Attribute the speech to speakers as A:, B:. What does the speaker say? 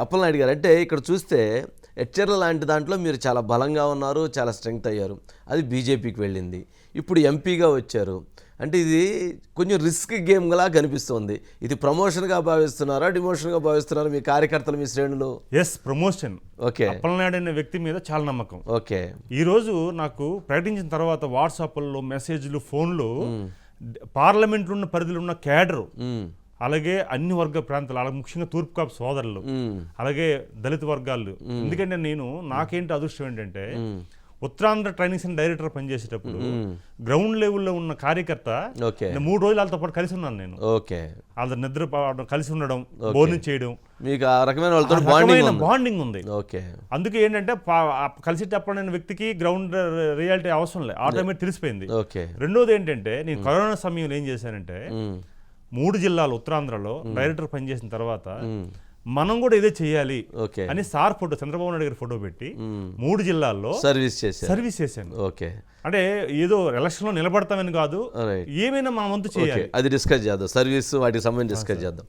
A: అప్పలనాయుడు గారు అంటే ఇక్కడ చూస్తే ఎచ్చర్ల లాంటి దాంట్లో మీరు చాలా బలంగా ఉన్నారు చాలా స్ట్రెంగ్త్ అయ్యారు. అది బీజేపీకి వెళ్ళింది. ఇప్పుడు ఎంపీగా వచ్చారు. అంటే ఇది కొంచెం రిస్క్ గేమ్లా కనిపిస్తోంది. ఇది ప్రమోషన్గా భావిస్తున్నారా డిమోషన్గా భావిస్తున్నారా మీ కార్యకర్తలు మీ శ్రేణులు?
B: Yes promotion
A: okay.
B: అప్పలనాయుడు అనే వ్యక్తి మీద చాలా నమ్మకం.
A: ఓకే.
B: ఈ రోజు నాకు ప్రకటించిన తర్వాత వాట్సాప్లో మెసేజ్లు ఫోన్లు పార్లమెంట్లో ఉన్న పరిధిలో ఉన్న క్యాడరు. అలాగే అన్ని వర్గ ప్రాంతాలు అలాగే ముఖ్యంగా తూర్పు కాపు సోదరులు. అలాగే దళిత వర్గాలు. ఎందుకంటే నేను నాకేంటి అదృష్టం ఏంటంటే ఉత్తరాంధ్ర ట్రైనింగ్ సెంటర్ డైరెక్టర్ పనిచేసేటప్పుడు గ్రౌండ్ లెవెల్లో ఉన్న కార్యకర్త మూడు రోజులు వాళ్ళతో పాటు కలిసి ఉన్నాను నేను.
A: ఓకే.
B: వాళ్ళ నిద్ర కలిసి ఉండడం భోజనం చేయడం.
A: మీకు ఆ రకమైన వాళ్ళతో బాండింగ్
B: బాండింగ్ ఉంది.
A: ఓకే.
B: అందుకే ఏంటంటే ఆ కలిసేటప్పుడు వ్యక్తికి గ్రౌండ్ రియాలిటీ అవసరం లేదు. ఆటోమేటిక్ తెలిసిపోయింది.
A: ఓకే.
B: రెండోది ఏంటంటే నేను కరోనా సమయంలో ఏం చేశానంటే. మూడు జిల్లాలు ఉత్తరాంధ్రలో డైరెక్టర్ పనిచేసిన తర్వాత మనం కూడా ఇదే చేయాలి అని సార్ ఫోటో చంద్రబాబు నాయుడు గారి ఫోటో పెట్టి. మూడు జిల్లాల్లో
A: సర్వీస్ చేశారు.
B: సర్వీస్ చేశాను.
A: ఓకే.
B: అంటే ఏదో ఎలక్షన్లో నిలబడతామని కాదు ఏమైనా మన వంతు చేయాలి.
A: అది డిస్కస్ చేద్దాం. సర్వీస్ వాటికి సంబంధించి డిస్కస్ చేద్దాం.